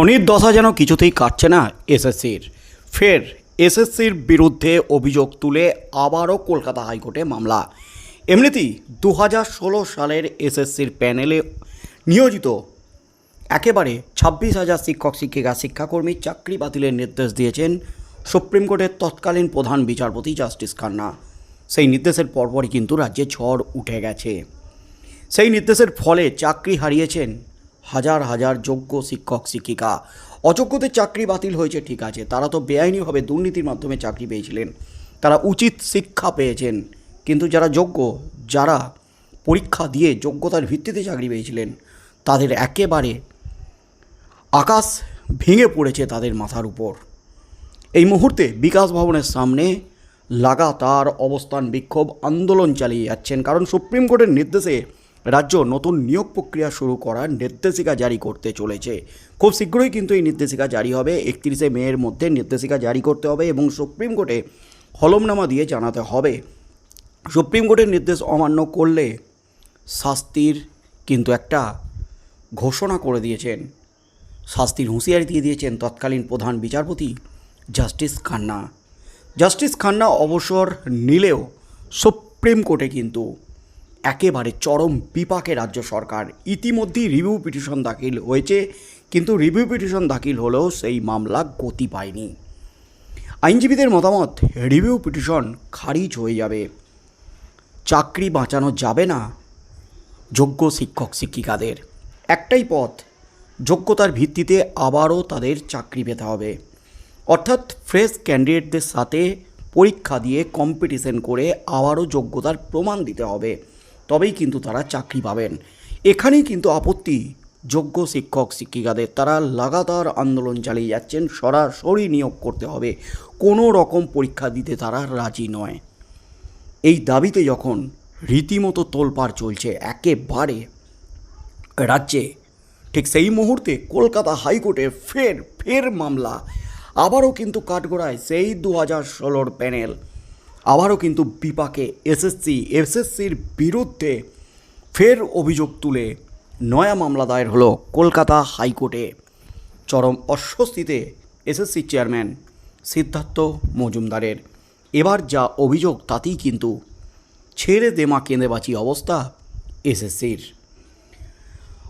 শনির দশা যেন কিছুতেই কাটছে না এসএসসির। ফের এসএসসির বিরুদ্ধে অভিযোগ তুলে আবারও কলকাতা হাইকোর্টে মামলা। এমনিতেই দু হাজার ষোলো সালের এসএসসির প্যানেলে নিয়োজিত একেবারে ছাব্বিশ হাজার শিক্ষক, শিক্ষিকা শিক্ষাকর্মীর চাকরি বাতিলের নির্দেশ দিয়েছেন সুপ্রিম কোর্টের তৎকালীন প্রধান বিচারপতি জাস্টিস খান্না। সেই নির্দেশের পরপরই কিন্তু রাজ্যে ঝড় উঠে গেছে। সেই নির্দেশের ফলে চাকরি হারিয়েছেন হাজার হাজার যোগ্য শিক্ষক, শিক্ষিকা। অযোগ্যদের চাকরি বাতিল হয়েছে, ঠিক আছে। তারা তো বেআইনিভাবে দুর্নীতির মাধ্যমে চাকরি পেয়েছিলেন। তারা উচিত শিক্ষা পেয়েছেন। কিন্তু যারা যোগ্য, যারা পরীক্ষা দিয়ে যোগ্যতার ভিত্তিতে চাকরি পেয়েছিলেন, তাদের একেবারে আকাশ ভেঙে পড়েছে তাদের মাথার উপর। এই মুহূর্তে বিকাশ ভবনের সামনে লাগাতার অবস্থান বিক্ষোভ আন্দোলন চালিয়ে যাচ্ছেন। কারণ সুপ্রিম কোর্টের নির্দেশে রাজ্য নতুন নিয়োগ প্রক্রিয়া শুরু করার নির্দেশিকা জারি করতে চলেছে। খুব শীঘ্রই কিন্তু এই নির্দেশিকা জারি হবে। একত্রিশে মেয়ের মধ্যে নির্দেশিকা জারি করতে হবে এবং সুপ্রিম কোর্টে হলমনামা দিয়ে জানাতে হবে। সুপ্রিম কোর্টের নির্দেশ অমান্য করলে শাস্তির কিন্তু একটা ঘোষণা করে দিয়েছেন। শাস্তির হুঁশিয়ারি দিয়ে দিয়েছেন তৎকালীন প্রধান বিচারপতি জাস্টিস খান্না। জাস্টিস খান্না অবসর নিলেও সুপ্রিম কোর্টে কিন্তু একেবারে চরম বিপাকে রাজ্য সরকার। ইতিমধ্যেই রিভিউ পিটিশন দাখিল হয়েছে, কিন্তু রিভিউ পিটিশন দাখিল হলেও সেই মামলা গতি পায়নি। আইনজীবীদের মতামত, রিভিউ পিটিশন খারিজ হয়ে যাবে। চাকরি বাঁচানো যাবে না, যোগ্য শিক্ষক শিক্ষিকাদের। একটাই পথ, যোগ্যতার ভিত্তিতে আবারও তাদের চাকরি পেতে হবে। অর্থাৎ ফ্রেশ ক্যান্ডিডেটদের সাথে পরীক্ষা দিয়ে কম্পিটিশন করে আবারও যোগ্যতার প্রমাণ দিতে হবে। তবেই কিন্তু তারা চাকরি পাবেন। এখানেই কিন্তু আপত্তি। যোগ্য শিক্ষক, শিক্ষিকাদের তারা লাগাতার আন্দোলন চালিয়ে যাচ্ছেন, সরাসরি নিয়োগ করতে হবে। কোনো রকম পরীক্ষা দিতে তারা রাজি নয়। এই দাবিতে যখন রীতিমতো তোলপাড় চলছে একেবারে রাজ্যে, ঠিক সেই মুহূর্তে কলকাতা হাইকোর্টে ফের ফের মামলা। আবারও কিন্তু কাঠগড়ায় সেই দু হাজার ষোলোর প্যানেল। আবারও কিন্তু বিপাকে এসএসসি, এসএসসির বিরুদ্ধে ফের অভিযোগ তুলে নয়া মামলা দায়ের হলো কলকাতা হাইকোর্টে। চরম অস্বস্তিতে এসএসসি চেয়ারম্যান সিদ্ধার্থ মজুমদারের। এবার যা অভিযোগ তাতেই কিন্তু ছেড়ে দেমা কেঁদে বাঁচি অবস্থা এসএসসির।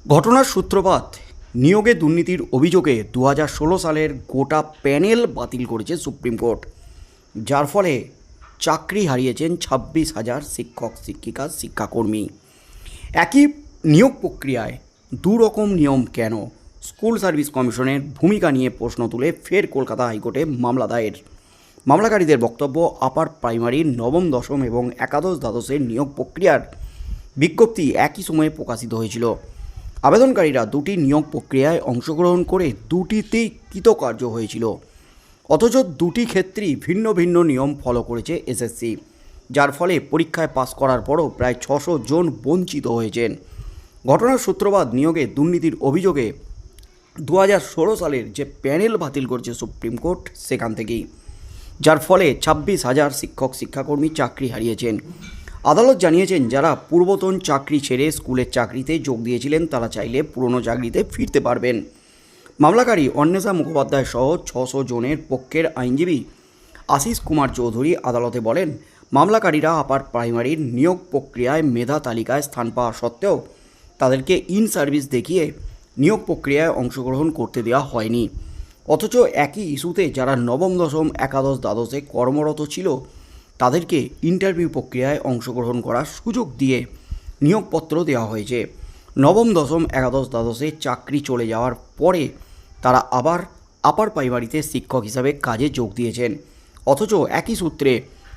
ঘটনার সূত্রপাত, নিয়োগে দুর্নীতির অভিযোগে দু হাজার ষোলো সালের গোটা প্যানেল বাতিল করেছে সুপ্রিম কোর্ট। যার ফলে চাকরি হারিয়েছেন ছাব্বিশ হাজার শিক্ষক, শিক্ষিকা, শিক্ষাকর্মী। একই নিয়োগ প্রক্রিয়ায় দু রকম নিয়ম কেন? স্কুল সার্ভিস কমিশনের ভূমিকা নিয়ে প্রশ্ন তুলে ফের কলকাতা হাইকোর্টে মামলা দায়ের। মামলাকারীদের বক্তব্য, আপার প্রাইমারি, নবম, দশম এবং একাদশ দ্বাদশের নিয়োগ প্রক্রিয়ার বিজ্ঞপ্তি একই সময়ে প্রকাশিত হয়েছিল। আবেদনকারীরা দুটি নিয়োগ প্রক্রিয়ায় অংশগ্রহণ করে দুটিতেই কৃতকার্য হয়েছিল। অথচ দুটি ক্ষেত্রেই ভিন্ন ভিন্ন নিয়ম ফলো করেছে এসএসসি যার ফলে পরীক্ষায় পাশ করার পরও প্রায় ছশো জন বঞ্চিত হয়েছেন। ঘটনার সূত্রপাত নিয়োগে দুর্নীতির অভিযোগে দু হাজার ষোলো সালের যে প্যানেল বাতিল করেছে সুপ্রিম কোর্ট, সেখান থেকেই। যার ফলে ছাব্বিশ হাজার শিক্ষক, শিক্ষাকর্মী চাকরি হারিয়েছেন। আদালত জানিয়েছেন, যারা পূর্বতন চাকরি ছেড়ে স্কুলের চাকরিতে যোগ দিয়েছিলেন, তারা চাইলে পুরনো চাকরিতে ফিরতে পারবেন। মামলাকারী অন্বেষা মুখোপাধ্যায় সহ ছশো জনের পক্ষের আইনজীবী আশিস কুমার চৌধুরী আদালতে বলেন, মামলাকারীরা আপার প্রাইমারির নিয়োগ প্রক্রিয়ায় মেধা তালিকায় স্থান পাওয়া সত্ত্বেও তাদেরকে ইন সার্ভিস দেখিয়ে নিয়োগ প্রক্রিয়ায় অংশগ্রহণ করতে দেওয়া হয়নি। অথচ একই ইস্যুতে যারা নবম, দশম, একাদশ, দ্বাদশে কর্মরত ছিল, তাদেরকে ইন্টারভিউ প্রক্রিয়ায় অংশগ্রহণ করার সুযোগ দিয়ে নিয়োগপত্র দেওয়া হয়েছে। নবম, দশম, একাদশ, দ্বাদশে চাকরি চলে যাওয়ার পরে তারা আবার আপার প্রাইমারিতে শিক্ষক হিসাবে কাজে যোগ দিয়েছেন। অথচ একই সূত্রে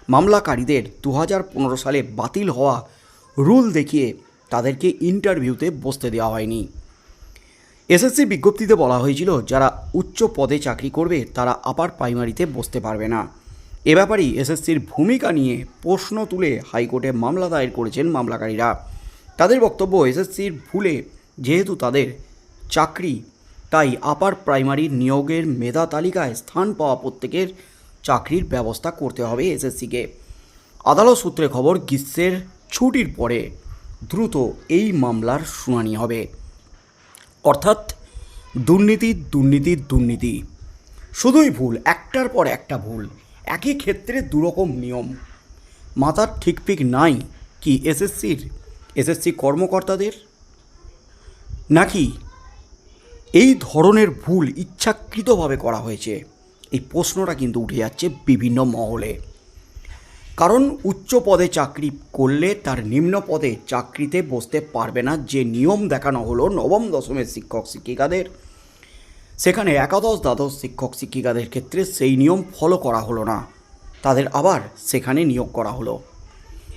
মামলাকারীদের দু হাজার পনেরো সালে বাতিল হওয়া রুল দেখিয়ে তাদেরকে ইন্টারভিউতে বসতে দেওয়া হয়নি। এসএসসি বিজ্ঞপ্তিতে বলা হয়েছিল, যারা উচ্চ পদে চাকরি করবে, তারা আপার প্রাইমারিতে বসতে পারবে না। এ ব্যাপারেই এসএসসির ভূমিকা নিয়ে প্রশ্ন তুলে হাইকোর্টে মামলা দায়ের করেছেন মামলাকারীরা। তাদের বক্তব্য, এসএসসির ভুলে যেহেতু তাদের চাকরি তাই আপার প্রাইমারি নিয়োগের মেধা তালিকায় স্থান পাওয়া প্রত্যেকের চাকরির ব্যবস্থা করতে হবে এসএসসিকে। আদালত সূত্রে খবর, গ্রীষ্মের ছুটির পরে দ্রুত এই মামলার শুনানি হবে। অর্থাৎ দুর্নীতি দুর্নীতি দুর্নীতি। শুধুই ভুল, একটার পর একটা ভুল, একই ক্ষেত্রে দুরকম নিয়ম। মাথার ঠিক ঠিক নাই কি এসএসসির, এসএসসি কর্মকর্তাদের? নাকি এই ধরনের ভুল ইচ্ছাকৃতভাবে করা হয়েছে। এই প্রশ্নটা কিন্তু উঠে যাচ্ছে বিভিন্ন মহলে। কারণ উচ্চ পদে চাকরি করলে তার নিম্ন পদে চাকরিতে বসতে পারবে না। যে নিয়ম দেখানো হলো নবম দশমের শিক্ষক শিক্ষিকাদের, সেখানে একাদশ দ্বাদশ শিক্ষক শিক্ষিকাদের ক্ষেত্রে সেই নিয়ম ফলো করা হলো না। তাদের আবার সেখানে নিয়োগ করা হলো।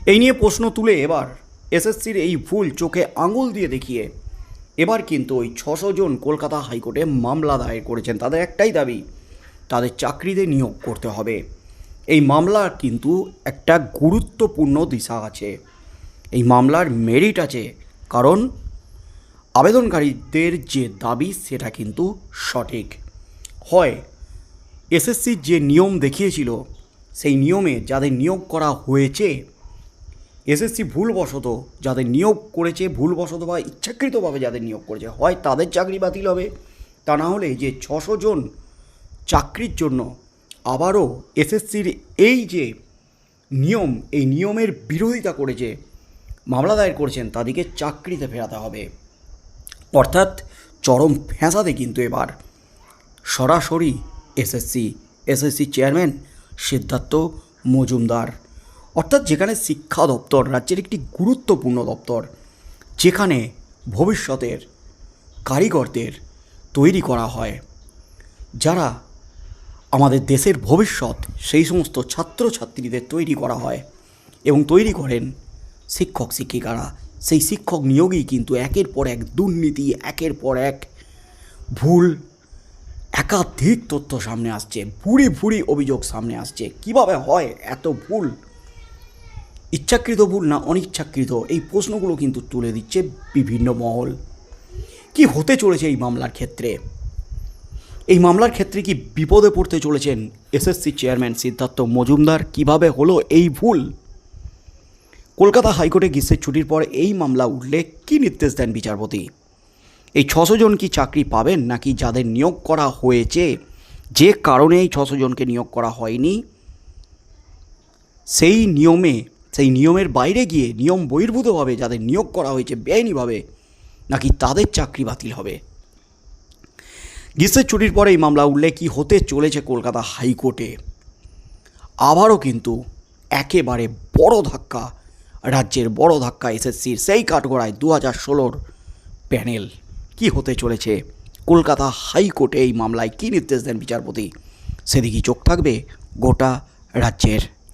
এই নিয়ে প্রশ্ন তুলে এবার এসএসসির এই ভুল চোখে আঙুল দিয়ে দেখিয়ে এবার কিন্তু ওই ছশো জন কলকাতা হাইকোর্টে মামলা দায়ের করেছেন। তাদের একটাই দাবি, তাদের চাকরিতে নিয়োগ করতে হবে। এই মামলার কিন্তু একটা গুরুত্বপূর্ণ দিশা আছে। এই মামলার মেরিট আছে, কারণ আবেদনকারীদের যে দাবি, সেটা কিন্তু সঠিক। হয়, এসএসসির যে নিয়ম দেখিয়েছিল, সেই নিয়মে যাদের নিয়োগ করা হয়েছে এসএসসি ভুলবশত যাদের নিয়োগ করেছে, ভুলবশত বা ইচ্ছাকৃতভাবে যাদের নিয়োগ করেছে, হয় তাদের চাকরি বাতিল হবে, তা না হলে যে ছশো জন চাকরির জন্য আবারও এসএসসির এই যে নিয়ম, এই নিয়মের বিরোধিতা করেছে মামলা দায়ের করেছেন তাদেরকে চাকরিতে ফেরাতে হবে। অর্থাৎ চরম ফ্যাঁসাতে কিন্তু এবার সরাসরি SSC SSC chairman Siddhartha Majumdar অর্থাৎ যেখানে শিক্ষা দপ্তর রাজ্যের একটি গুরুত্বপূর্ণ দপ্তর, যেখানে ভবিষ্যতের কারিগরদের তৈরি করা হয়, যারা আমাদের দেশের ভবিষ্যৎ, সেই সমস্ত ছাত্রছাত্রীদের তৈরি করা হয় এবং তৈরি করেন শিক্ষক শিক্ষিকারা। সেই শিক্ষক নিয়োগই কিন্তু একের পর এক দুর্নীতি, একের পর এক ভুল, একাধিক তথ্য সামনে আসছে, ভুরি ভুরি অভিযোগ সামনে আসছে। কীভাবে হয় এত ভুল? ইচ্ছাকৃত ভুল না অনিচ্ছাকৃত? এই প্রশ্নগুলো কিন্তু তুলে দিচ্ছে বিভিন্ন মহল। কি হতে চলেছে এই মামলার ক্ষেত্রে? এই মামলার ক্ষেত্রে কি বিপদে পড়তে চলেছেন এসএসসি চেয়ারম্যান সিদ্ধার্থ মজুমদার? কীভাবে হলো এই ভুল? কলকাতা হাইকোর্টে গ্রীষ্মের ছুটির পর এই মামলা উঠলে কি নির্দেশ দেন বিচারপতি? এই ছশো জন কি চাকরি পাবেন নাকি যাদের নিয়োগ করা হয়েছে? যে কারণে এই ছশো জনকে নিয়োগ করা হয়নি, সেই নিয়মে সেই নিয়মের বাইরে গিয়ে নিয়ম বহির্ভূতভাবে যাদের নিয়োগ করা হয়েছে বেআইনিভাবে নাকি তাদের চাকরি বাতিল হবে। গ্রীষ্মের ছুটির পরে এই মামলা উঠলে কি হতে চলেছে কলকাতা হাইকোর্টে। আবারও কিন্তু একেবারে বড় ধাক্কা, রাজ্যের বড় ধাক্কা এসএসসির সেই কাঠগড়ায় দু হাজার ষোলোর প্যানেল। কি হতে চলেছে? কলকাতা হাইকোর্টে এই মামলায় কী নির্দেশ দেন বিচারপতি? সেদিকেই চোখ থাকবে গোটা রাজ্যের।